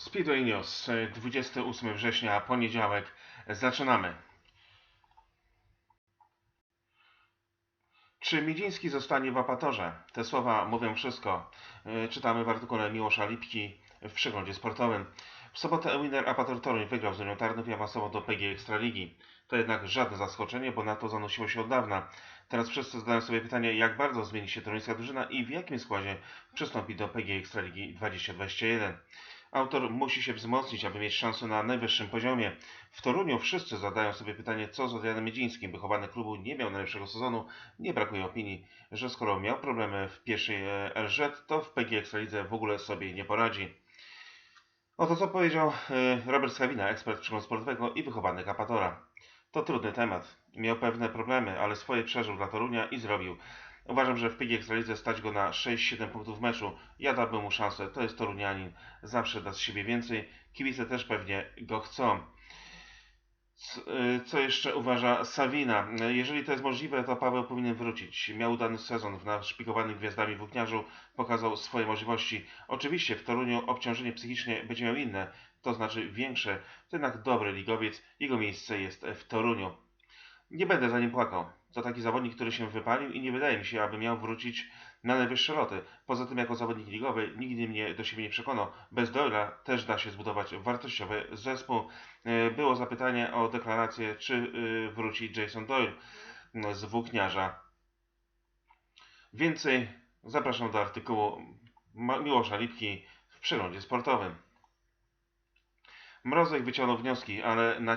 Speedway News, 28 września, poniedziałek. Zaczynamy. Czy Miedziński zostanie w apatorze? Te słowa mówią wszystko. E, Czytamy w artykule Miłosza Lipki w przeglądzie sportowym. W sobotę Winner Apator Toruń wygrał z Unią Tarnów i awansował do PG Ekstraligi. To jednak żadne zaskoczenie, bo na to zanosiło się od dawna. Teraz wszyscy zadają sobie pytanie, jak bardzo zmieni się toruńska drużyna i w jakim składzie przystąpi do PG Ekstraligi 2021. Autor musi się wzmocnić, aby mieć szansę na najwyższym poziomie. W Toruniu wszyscy zadają sobie pytanie, co z Adrianem Miedzińskim. Wychowany klubu nie miał najlepszego sezonu. Nie brakuje opinii, że skoro miał problemy w pierwszej e, LZ, to w PG Ekstralidze w ogóle sobie nie poradzi. Oto co powiedział e, Robert Skawina, ekspert przeglądu sportowego i wychowany kapatora. To trudny temat. Miał pewne problemy, ale swoje przeżył dla Torunia i zrobił. Uważam, że w PG Ekstralidze stać go na 6-7 punktów w meczu. Ja dałbym mu szansę. To jest Torunianin. Zawsze da z siebie więcej. Kibice też pewnie go chcą. C- y, Co jeszcze uważa Savina? Jeżeli to jest możliwe, to Paweł powinien wrócić. Miał udany sezon w naszpikowany gwiazdami włókniarzu, pokazał swoje możliwości. Oczywiście w Toruniu obciążenie psychiczne będzie miał inne, to znaczy większe. To jednak dobry ligowiec, jego miejsce jest w Toruniu. Nie będę za nim płakał. To taki zawodnik, który się wypalił i nie wydaje mi się, aby miał wrócić na najwyższe loty. Poza tym, jako zawodnik ligowy, nigdy mnie do siebie nie przekonał. Bez Doyla też da się zbudować wartościowy zespół. E, Było zapytanie o deklarację, czy e, wróci Jason Doyle m, z włókniarza. Więcej zapraszam do artykułu Miłosza Lipki w przeglądzie sportowym. Mrozek wyciągnął wnioski, ale na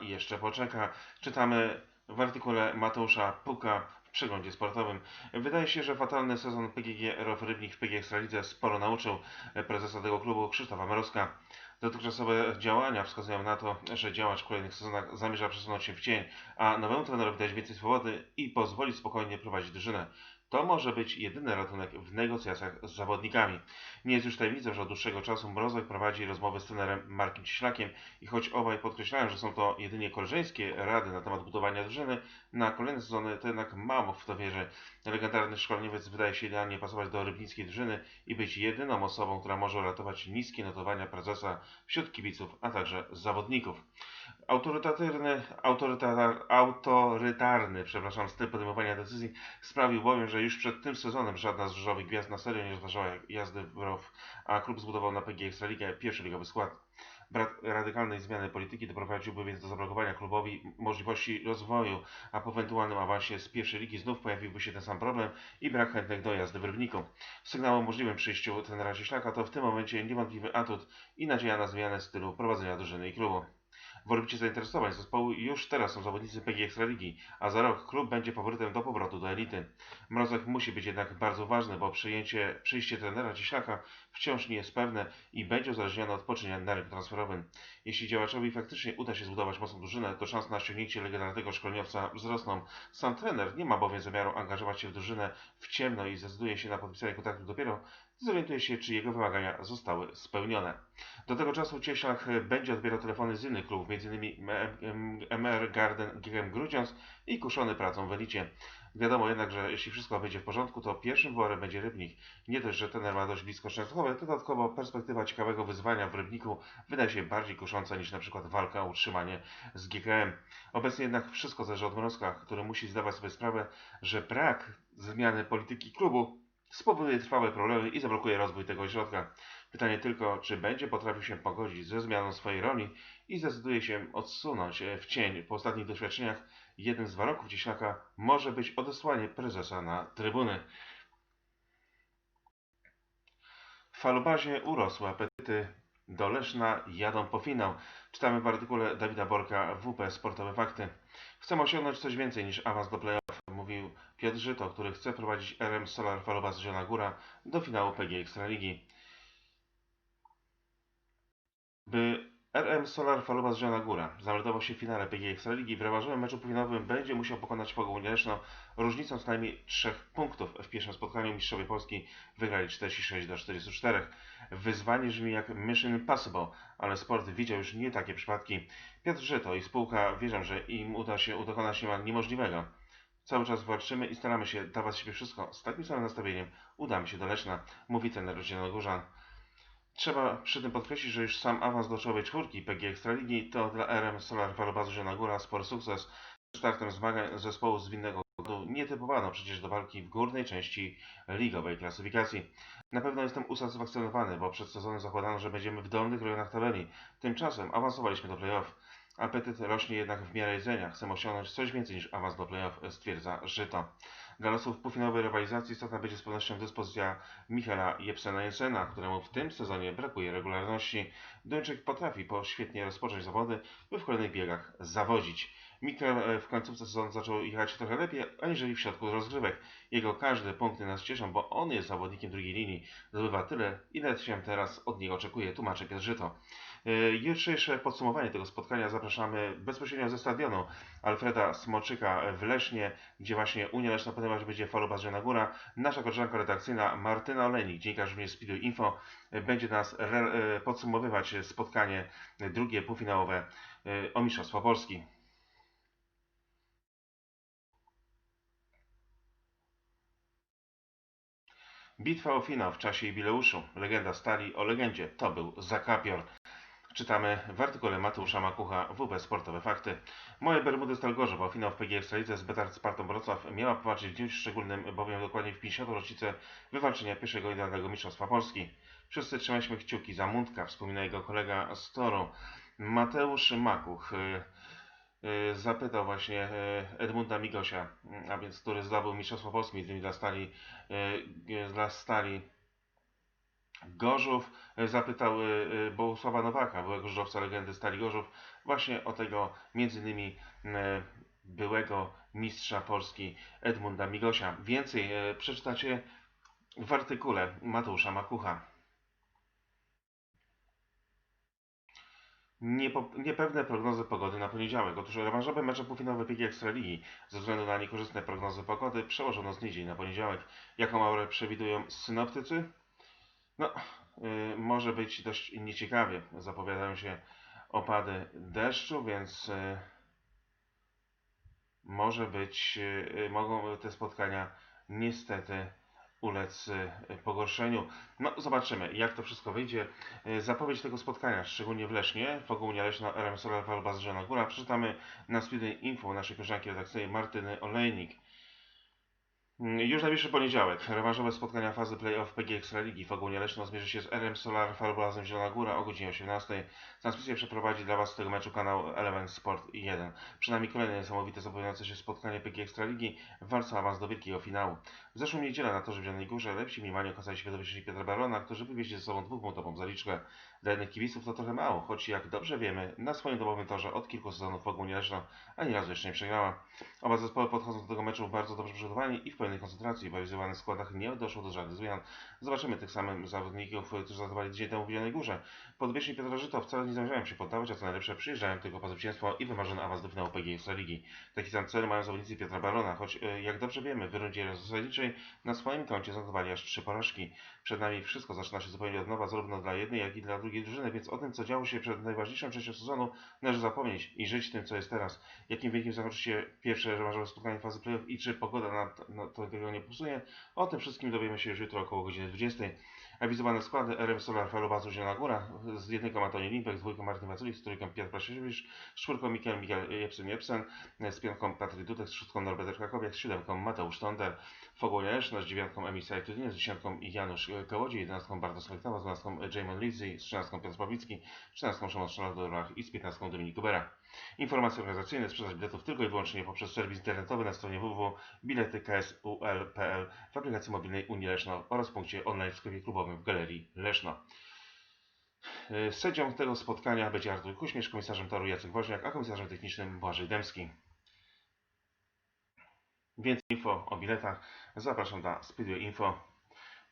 jeszcze poczeka. Czytamy w artykule Mateusza Puka w przeglądzie sportowym. Wydaje się, że fatalny sezon PGG Row Rybnik w PG Ekstralidze sporo nauczył prezesa tego klubu Krzysztofa Mrozka. Dotychczasowe działania wskazują na to, że działacz w kolejnych sezonach zamierza przesunąć się w cień, a nowemu trenerowi dać więcej swobody i pozwolić spokojnie prowadzić drużynę. To może być jedyny ratunek w negocjacjach z zawodnikami. Nie jest już tajemnicą, że od dłuższego czasu Mrozek prowadzi rozmowy z trenerem Markiem Cieślakiem i choć obaj podkreślają, że są to jedynie koleżeńskie rady na temat budowania drużyny, na kolejne sezony to jednak mało w to wierzy. Legendarny szkoleniowiec wydaje się idealnie pasować do rybnickiej drużyny i być jedyną osobą, która może uratować niskie notowania prezesa wśród kibiców, a także zawodników. Autorytatywny, autorytar, autorytarny przepraszam, styl podejmowania decyzji sprawił bowiem, że już przed tym sezonem żadna z różowych gwiazd na serio nie rozważała jazdy w ROW, a klub zbudował na PG Ekstraligę pierwszy ligowy skład. Brak radykalnej zmiany polityki doprowadziłby więc do zablokowania klubowi możliwości rozwoju, a po ewentualnym awansie z pierwszej ligi znów pojawiłby się ten sam problem i brak chętnych do w Rybniku. Sygnał o możliwym przyjściu trenera Cieślaka to w tym momencie niewątpliwy atut i nadzieja na zmianę stylu prowadzenia drużyny i klubu. W orbicie zainteresowań zespołu już teraz są zawodnicy PG Ekstraligi, a za rok klub będzie powrotem do powrotu do elity. Mrozek musi być jednak bardzo ważny, bo przyjęcie, przyjście trenera Cieślaka wciąż nie jest pewne i będzie uzależnione od poczynienia na rynku transferowym. Jeśli działaczowi faktycznie uda się zbudować mocną drużynę, to szanse na ściągnięcie legendarnego szkoleniowca wzrosną. Sam trener nie ma bowiem zamiaru angażować się w drużynę w ciemno i zdecyduje się na podpisanie kontraktu dopiero, zorientuje się, czy jego wymagania zostały spełnione. Do tego czasu Cieślak będzie odbierał telefony z innych klubów, m.in. MR Garden GM Grudziądz i kuszony pracą w Elicie. Wiadomo jednak, że jeśli wszystko będzie w porządku, to pierwszym worem będzie Rybnik. Nie dość, że trener ma dość blisko Częstochowe, to dodatkowo perspektywa ciekawego wyzwania w Rybniku wydaje się bardziej kusząca niż na przykład walka o utrzymanie z GKM. Obecnie jednak wszystko zależy od Mrozka, który musi zdawać sobie sprawę, że brak zmiany polityki klubu spowoduje trwałe problemy i zablokuje rozwój tego ośrodka. Pytanie tylko, czy będzie potrafił się pogodzić ze zmianą swojej roli i zdecyduje się odsunąć w cień. Po ostatnich doświadczeniach jednym z warunków Cieślaka może być odesłanie prezesa na trybuny. W falobazie urosły apetyty do Leszna jadą po finał. Czytamy w artykule Dawida Borka WP Sportowe Fakty. Chcę osiągnąć coś więcej niż awans do playoff, mówił Piotr Żyto, który chce prowadzić RM Solar Falobas Zielona Góra do finału PG Ekstraligi. By RM Solar Falobas Zielona Góra zameldował się w finale PG Ekstraligi, w rewanżowym meczu półfinałowym będzie musiał pokonać Pogoń Leszno różnicą co najmniej 3 punktów. W pierwszym spotkaniu mistrzowie Polski wygrali 46 do 44. Wyzwanie brzmi jak Mission Impossible, ale sport widział już nie takie przypadki. Piotr Żyto i spółka wierzą, że im uda się dokonać niemal niemożliwego. Cały czas walczymy i staramy się dawać z siebie wszystko. Z takim samym nastawieniem udamy się do Leszna, mówi trener Zielonogórzan. Trzeba przy tym podkreślić, że już sam awans do czołowej czwórki PG Ekstraligi to dla RM Solar Falobazu Zielona Góra spory sukces. Startem zmagań zespołu z winnego powodu nie typowano przecież do walki w górnej części ligowej klasyfikacji. Na pewno jestem usatysfakcjonowany, bo przed sezonem zakładano, że będziemy w dolnych rejonach tabeli. Tymczasem awansowaliśmy do playoff. Apetyt rośnie jednak w miarę jedzenia. Chcemy osiągnąć coś więcej niż awans do playoff, stwierdza Żyto. Dla losów półfinałowej rywalizacji istotna będzie z pewnością dyspozycja Michaela Jepsena Jensena, któremu w tym sezonie brakuje regularności. Duńczyk potrafi po świetnie rozpocząć zawody, by w kolejnych biegach zawodzić. Mikel e, w końcówce sezonu zaczął jechać trochę lepiej, aniżeli w środku rozgrywek. Jego każde punkty nas cieszą, bo on jest zawodnikiem drugiej linii. Zdobywa tyle, ile się teraz od niego oczekuje, tłumaczy Piotr Żyto. E, Jutrzejsze podsumowanie tego spotkania zapraszamy bezpośrednio ze stadionu Alfreda Smoczyka w Lesznie, gdzie właśnie Unia Leszna podejmować będzie Faloba Zielona Góra. Nasza koleżanka redakcyjna Martyna Olenik, dziennikarz również Speedo Info, e, będzie nas e, podsumowywać spotkanie drugie półfinałowe e, o Mistrzostwo Polski. Bitwa o finał w czasie jubileuszu. Legenda stali o legendzie. To był Zakapior. Czytamy w artykule Mateusza Makucha WB Sportowe Fakty. Moje Bermudy Stal Gorzów o finał w PG Ekstralidze z Betard Spartą Wrocław miała powalczyć w dniu szczególnym, bowiem dokładnie w 50. rocznicę wywalczenia pierwszego idealnego Mistrzostwa Polski. Wszyscy trzymaliśmy kciuki za Mundka, wspomina jego kolega z Toru. Mateusz Makuch y, y, zapytał właśnie y, Edmunda Migosia, a więc który zdobył Mistrzostwo Polskie między innymi dla Stali, dla Stali Gorzów e, zapytał e, e, Bogusława Nowaka, byłego żużlowca legendy Stali Gorzów, właśnie o tego między innymi byłego mistrza Polski Edmunda Migosia. Więcej przeczytacie w artykule Mateusza Makucha. Niepewne prognozy pogody na poniedziałek. Otóż rewanżowe mecze półfinałowe PG Ekstraligi ze względu na niekorzystne prognozy pogody przełożono z niedzieli na poniedziałek. Jaką aurę przewidują synoptycy? No, y, może być dość nieciekawie. Zapowiadają się opady deszczu, więc y, może być, y, mogą te spotkania niestety ulec pogorszeniu. No, zobaczymy, jak to wszystko wyjdzie. Zapowiedź tego spotkania, szczególnie w Lesznie, Fogołunia Leśna, RM Solar Walba Zrzana Góra, przeczytamy na Speedy Info naszej koleżanki redakcyjnej Martyny Olejnik. Mm, Już najbliższy poniedziałek. Rewanżowe spotkania fazy play-off PG Ekstraligi. Fogonia Leszno zmierzy się z RM Solar Falblazem Zielona Góra o godzinie 18. Transmisję przeprowadzi dla Was z tego meczu kanał Element Sport 1. Przed nami kolejne niesamowite zapowiadające się spotkanie PG Ekstraligi w walce awans do wielkiego finału. W zeszłą niedzielę na torze w Zielonej Górze lepsi mniemani okazali się wydobycieli Piotra Barona, którzy wywieźli ze sobą dwupunktową zaliczkę. Dla jednych kibiców to trochę mało, choć jak dobrze wiemy, na swoim domowym torze od kilku sezonów Fogonia Leszno ani razu jeszcze nie przegrała. Oba zespoły podchodzą do tego meczu bardzo dobrze przygotowani i w pełnej koncentracji. W realizowanych składach nie doszło do żadnych zmian. Zobaczymy tych samych zawodników, którzy zadawali tydzień temu w Zielonej Górze. Podwieźni Piotra Żyto wcale nie zamierzają się poddawać, a co najlepsze przyjeżdżają tylko po zwycięstwo i wymarzony awans do finału PG Ekstraligi. Taki sam cel mają zawodnicy Piotra Barona, choć e, jak dobrze wiemy, w rundzie zasadniczej na swoim koncie zanotowali aż trzy porażki. Przed nami wszystko zaczyna się zupełnie od nowa, zarówno dla jednej, jak i dla drugiej drużyny, więc o tym, co działo się przed najważniejszą częścią sezonu, należy zapomnieć i żyć tym, co jest teraz. Jakim wynikiem zakończy się pierwsze rewanżowe spotkanie fazy playoff i czy pogoda na, to tego nie psuje? O tym wszystkim dowiemy się już jutro około godziny 20. Awizowane składy RM Solar Falobazu Zielona Góra z jedynką Antoni Limpek, z dwójką Martin Waculik, z trójką Piotr Prasiewicz, z czwórką Mikael Mikael Jepsen Jepsen, z piątką Patryk Dudek, z szóstką Norbert Krakowiak, z siódemką Mateusz Tonder, Fogonia Leszno, z dziewiątką Emil Sajtudin, z dziesiątką Janusz Kołodziej, jedenastką Bartosz Smektawa, z dwunastką Jamon Lizzy, z trzynastką Piotr Pawlicki, z trzynastką Szymon Szalodorach i z piętnastką Dominik Kubera. Informacje organizacyjne, sprzedaż biletów tylko i wyłącznie poprzez serwis internetowy na stronie www.bilety.ksul.pl w aplikacji mobilnej Unii Leszno oraz w punkcie online w sklepie klubowym w Galerii Leszno. Sędzią tego spotkania będzie Artur Kuśmierz, komisarzem toru Jacek Woźniak, a komisarzem technicznym Błażej Dębski. Więcej info o biletach zapraszam na Speedway Info.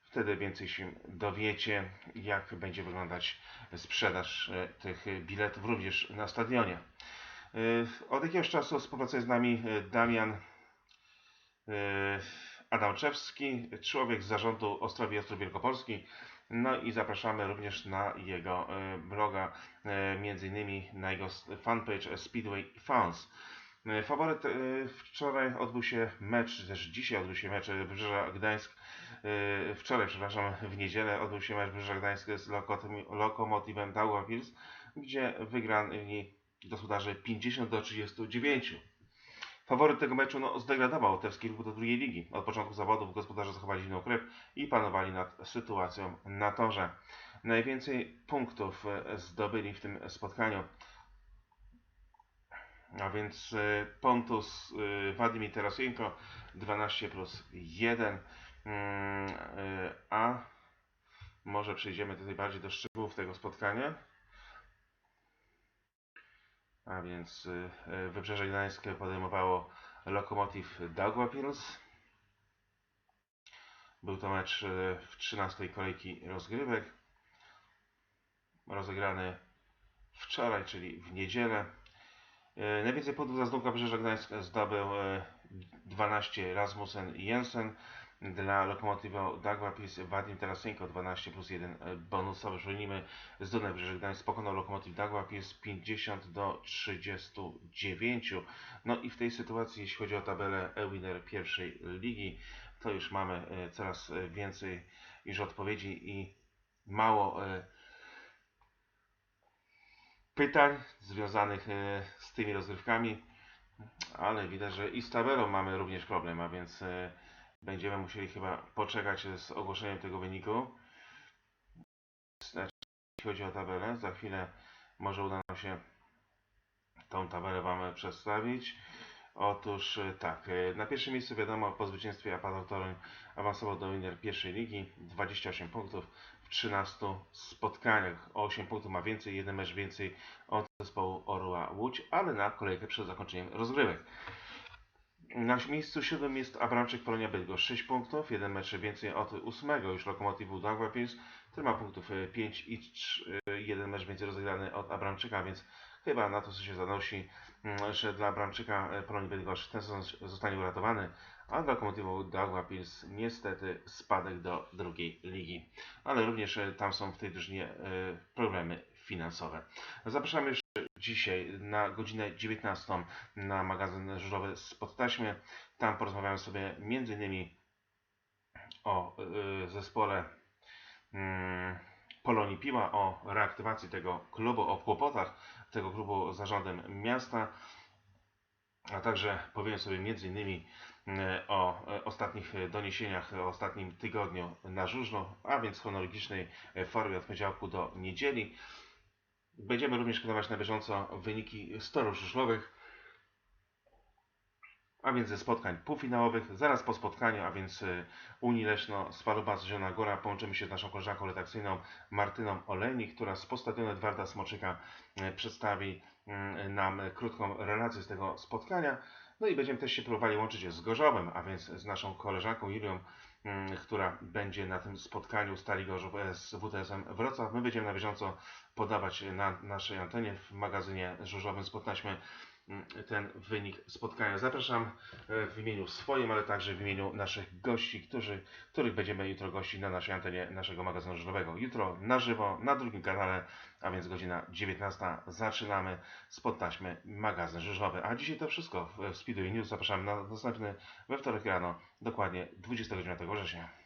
Wtedy więcej się dowiecie, jak będzie wyglądać sprzedaż e, tych biletów również na stadionie. E, Od jakiegoś czasu współpracuje z nami e, Damian Adamczewski, człowiek z zarządu Ostrowi Ostrów Wielkopolski. No i zapraszamy również na jego bloga, między innymi na jego fanpage Speedway Fans. E, Faworyt e, wczoraj odbył się mecz, też dzisiaj odbył się mecz e, Wybrzeża Gdańsk Yy, Wczoraj, przepraszam, w niedzielę odbył się mecz Brzeża Gdańskie z Lokomotywem Daugavpils, gdzie wygrali gospodarze 50 do 39. Faworyt tego meczu no, zdegradował Otewski Ruch do drugiej ligi. Od początku zawodów gospodarze zachowali zimną krew i panowali nad sytuacją na torze. Najwięcej punktów e, zdobyli w tym spotkaniu. A więc e, Pontus e, Władimir Tarasienko 12 plus 1. Mm, e, A może przejdziemy tutaj bardziej do szczegółów tego spotkania. A więc Wybrzeże Gdańskie podejmowało Lokomotiv Daugavpils. Był to mecz w 13 kolejki rozgrywek. Rozegrany wczoraj, czyli w niedzielę. Y, Najwięcej punktów za znów Wybrzeże Gdańsk zdobył y, 12 Rasmussen Jensen. Dla Lokomotywa Daugavpils Wadim Tarasenko 12 plus 1 bonusowy. Przypomnijmy, Zdunek Brzeże Gdańsk pokonał Lokomotiv Daugavpils 50 do 39. No i w tej sytuacji, jeśli chodzi o tabelę e-winner pierwszej ligi, to już mamy e, coraz e, więcej już odpowiedzi i mało e, pytań związanych e, z tymi rozgrywkami, ale widać, że i z tabelą mamy również problem, a więc e, będziemy musieli chyba poczekać z ogłoszeniem tego wyniku. Znaczy, jeśli chodzi o tabelę, za chwilę może uda nam się tą tabelę Wam przedstawić. Otóż e, tak, na pierwszym miejscu wiadomo po zwycięstwie Apator Toruń awansował do winner pierwszej ligi, 28 punktów w 13 spotkaniach, o 8 punktów ma więcej, jeden mecz więcej od zespołu Orła Łódź, ale na kolejkę przed zakończeniem rozgrywek. Na miejscu siódmym jest Abramczyk Polonia Bydgoszcz, 6 punktów, jeden mecz więcej od ósmego już Lokomotywu Daugavpils, który ma punktów e, 5 i 3, e, jeden mecz więcej rozegrany od Abramczyka, więc chyba na to co się zanosi, mm, że dla Abramczyka e, Polonii Bydgoszcz ten sezon zostanie uratowany, a dla Lokomotywu Daugavpils niestety spadek do drugiej ligi. Ale również e, tam są w tej drużynie e, problemy finansowe. Zapraszamy już dzisiaj na godzinę 19 na magazyn żużlowy Spod Taśmy. Tam porozmawiamy sobie m.in. o y, zespole mm, Polonii Piła, o reaktywacji tego klubu, o kłopotach tego klubu z zarządem miasta, a także powiem sobie m.in. y, o y, ostatnich doniesieniach, o ostatnim tygodniu na żużlu, a więc w chronologicznej formie od poniedziałku do niedzieli. Będziemy również podawać na bieżąco wyniki storów żużlowych, a więc ze spotkań półfinałowych, zaraz po spotkaniu, a więc Unii Leszno, Spalobas, Zielona Góra, połączymy się z naszą koleżanką redakcyjną Martyną Olejnik, która z postadionu Edwarda Smoczyka przedstawi y, nam krótką relację z tego spotkania. No i będziemy też się próbowali łączyć z Gorzowem, a więc z naszą koleżanką Julią, mm, która będzie na tym spotkaniu Stali Gorzów z WTS-em Wrocław. My będziemy na bieżąco podawać na naszej antenie w magazynie żużlowym Spotnaśmy ten wynik spotkania. Zapraszam e, w imieniu swoim, ale także w imieniu naszych gości, którzy, których będziemy jutro gościć na naszej antenie naszego magazynu żużlowego. Jutro na żywo, na drugim kanale, a więc godzina 19 zaczynamy spod taśmy magazyn żużlowy. A dzisiaj to wszystko w Speedway News. Zapraszamy na następny we wtorek rano, dokładnie 29 września.